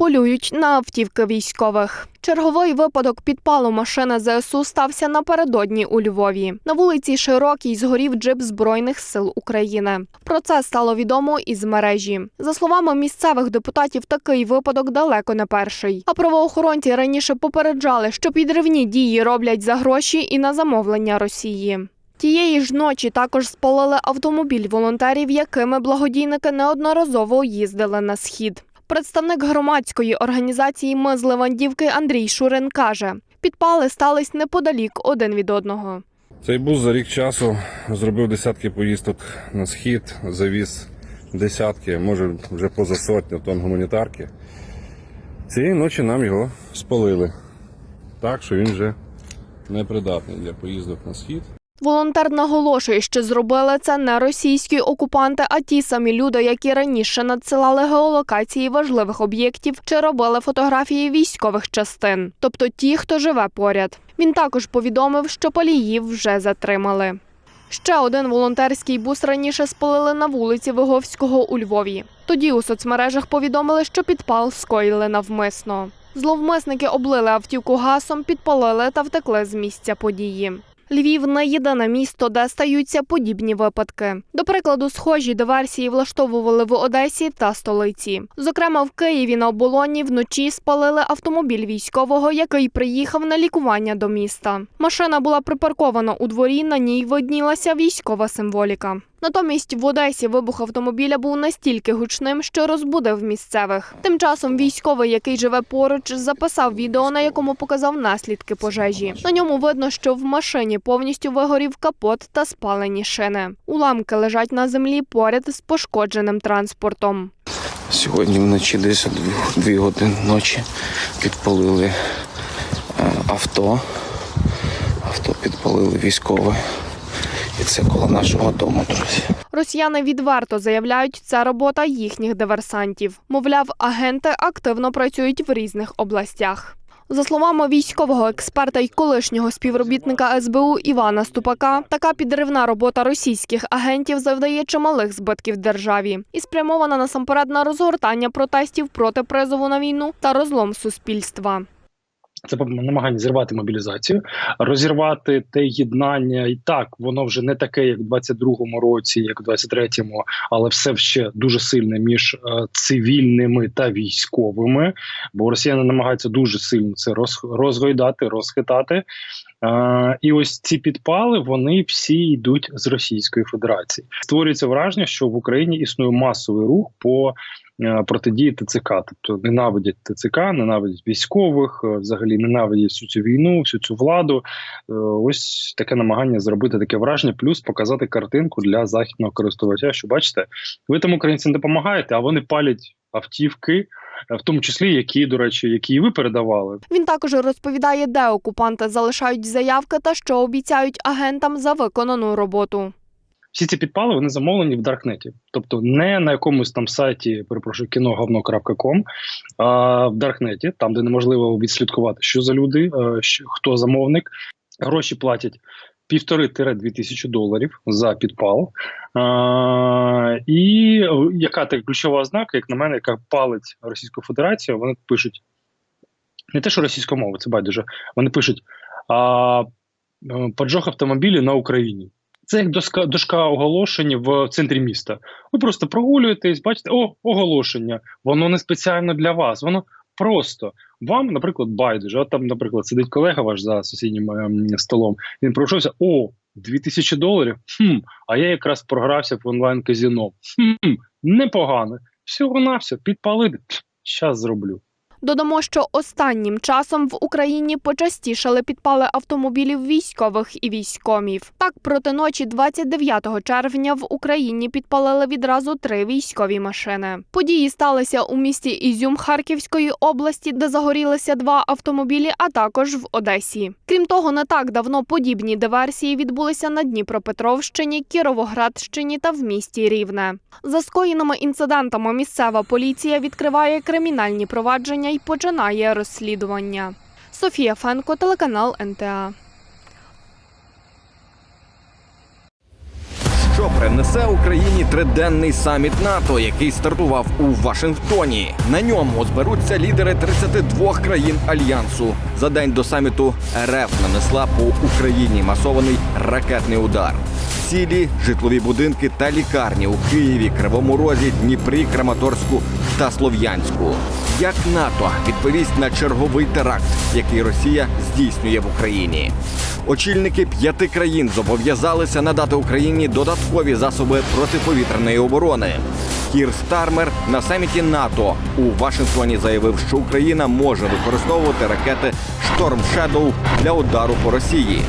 полюють на автівки військових. Черговий випадок підпалу машини ЗСУ стався напередодні у Львові. На вулиці Широкій згорів джип Збройних сил України. Про це стало відомо із мережі. За словами місцевих депутатів, такий випадок далеко не перший. А правоохоронці раніше попереджали, що підривні дії роблять за гроші і на замовлення Росії. Тієї ж ночі також спалили автомобіль волонтерів, якими благодійники неодноразово їздили на схід. Представник громадської організації Ми з Левандівки Андрій Шурин каже: підпали стались неподалік один від одного. Цей бус за рік часу зробив десятки поїздок на схід, завіз десятки, може вже поза сотню тонн гуманітарки. Цієї ночі нам його спалили. Так, що він вже непридатний для поїздок на схід. Волонтер наголошує, що зробили це не російські окупанти, а ті самі люди, які раніше надсилали геолокації важливих об'єктів чи робили фотографії військових частин, тобто ті, хто живе поряд. Він також повідомив, що паліїв вже затримали. Ще один волонтерський бус раніше спалили на вулиці Виговського у Львові. Тоді у соцмережах повідомили, що підпал скоїли навмисно. Зловмисники облили автівку гасом, підпалили та втекли з місця події. Львів не єдине місто, де стаються подібні випадки. До прикладу, схожі диверсії влаштовували в Одесі та столиці. Зокрема, в Києві на оболоні вночі спалили автомобіль військового, який приїхав на лікування до міста. Машина була припаркована у дворі, на ній виднілася військова символіка. Натомість в Одесі вибух автомобіля був настільки гучним, що розбудив місцевих. Тим часом військовий, який живе поруч, записав відео, на якому показав наслідки пожежі. На ньому видно, що в машині повністю вигорів капот та спалені шини. Уламки лежать на землі поряд з пошкодженим транспортом. Сьогодні вночі десь дві, години ночі підпалили е, авто. Авто підпалили військове. І це коло нашого дому, друзі. Росіяни відверто заявляють, це робота їхніх диверсантів. Мовляв, агенти активно працюють в різних областях. За словами військового експерта й колишнього співробітника СБУ Івана Ступака, така підривна робота російських агентів завдає чималих збитків державі і спрямована насамперед на розгортання протестів проти призову на війну та розлом суспільства. Це намагання зірвати мобілізацію, розірвати те єднання, і так воно вже не таке, як в 22-му році, як в 23-му, але все ще дуже сильне між е, цивільними та військовими. Бо росіяни намагаються дуже сильно це роз, розгойдати, розхитати. І ось ці підпали вони всі йдуть з Російської Федерації. Створюється враження, що в Україні існує масовий рух по е, протидії ТЦК, тобто ненавидять ТЦК, ненавидять військових, е, взагалі ненавидять всю цю війну, всю цю владу. Е, Ось таке намагання зробити таке враження, плюс показати картинку для західного користувача. Що бачите, ви там українцям допомагаєте, а вони палять автівки, в тому числі які, до речі, які і ви передавали. Він також розповідає, де окупанти залишають заявки та що обіцяють агентам за виконану роботу. Всі ці підпали вони замовлені в Даркнеті, тобто не на якомусь там сайті, перепрошую, кіноговно.ком, а в Даркнеті, там де неможливо відслідкувати, що за люди, е, хто замовник. Гроші платять півтори-дві тисячі доларів за підпал. А, і яка така ключова ознака, як на мене, яка палить Російську Федерацію, вони пишуть не те, що російська мова, це байдуже. Вони пишуть а, е, поджог автомобілі на Україні. Це як доска, дошка оголошень в центрі міста. Ви просто прогулюєтесь, бачите, о, оголошення. Воно не спеціально для вас. Воно просто вам, наприклад, байдуже. От там, наприклад, сидить колега ваш за сусіднім е, столом. Він пройшовся, о, 2000 доларів. Хм, а я якраз програвся в онлайн казіно. Хм, непогано. Всього на все, підпалити. Щас зроблю. Додамо, що останнім часом в Україні почастішали підпали автомобілів військових і військомів. Так, проти ночі 29 червня в Україні підпалили відразу три військові машини. Події сталися у місті Ізюм Харківської області, де загорілися два автомобілі, а також в Одесі. Крім того, не так давно подібні диверсії відбулися на Дніпропетровщині, Кіровоградщині та в місті Рівне. За скоєними інцидентами місцева поліція відкриває кримінальні провадження і починає розслідування. Софія Фенко, телеканал НТА. що принесе Україні триденний саміт НАТО, який стартував у Вашингтоні. На ньому зберуться лідери 32 країн альянсу. За день до саміту РФ нанесла по Україні масований ракетний удар. Цілі житлові будинки та лікарні у Києві, Кривому Розі, Дніпрі, Краматорську та Слов'янську. Як НАТО відповість на черговий теракт, який Росія здійснює в Україні? Очільники п'яти країн зобов'язалися надати Україні додаткові засоби протиповітряної оборони. Кір Стармер на саміті НАТО у Вашингтоні заявив, що Україна може використовувати ракети Шторм Шедоу для удару по Росії.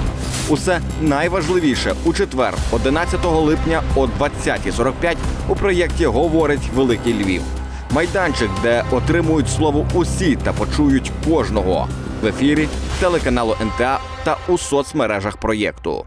Усе найважливіше у четвер, 11 липня о 20.45 у проєкті говорить Великий Львів. Майданчик, де отримують слово усі та почують кожного в ефірі телеканалу НТА та у соцмережах проєкту.